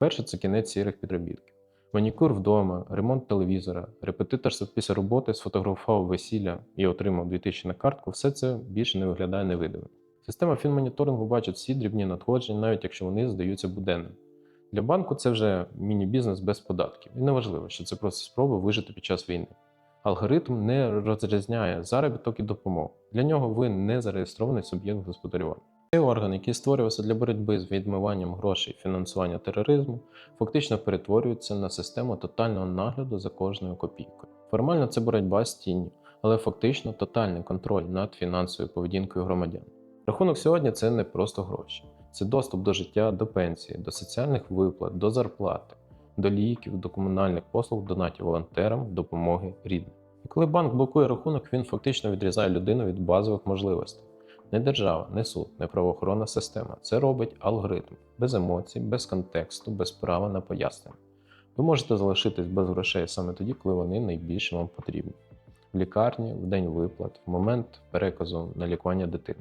Перше це кінець сірих підробітків. Манікюр вдома, ремонт телевізора, репетиторство після роботи сфотографував весілля і отримав 2000 на картку, все це більше не виглядає невидимим. Система фінмоніторингу бачить всі дрібні надходження, навіть якщо вони здаються буденними. Для банку це вже міні-бізнес без податків. І неважливо, що це просто спроба вижити під час війни. Алгоритм не розрізняє заробіток і допомогу. Для нього ви не зареєстрований суб'єкт господарювання. Цей орган, який створювався для боротьби з відмиванням грошей фінансування тероризму, фактично перетворюється на систему тотального нагляду за кожною копійкою. Формально це боротьба з тінню, але фактично тотальний контроль над фінансовою поведінкою громадян. Рахунок сьогодні це не просто гроші, це доступ до життя, до пенсії, до соціальних виплат, до зарплати, до ліків, до комунальних послуг, донатів волонтерам, допомоги рідним. І коли банк блокує рахунок, він фактично відрізає людину від базових можливостей. Не держава, не суд, не правоохоронна система. Це робить алгоритм без емоцій, без контексту, без права на пояснення. Ви можете залишитись без грошей саме тоді, коли вони найбільше вам потрібні. В лікарні, в день виплат, в момент переказу на лікування дитини.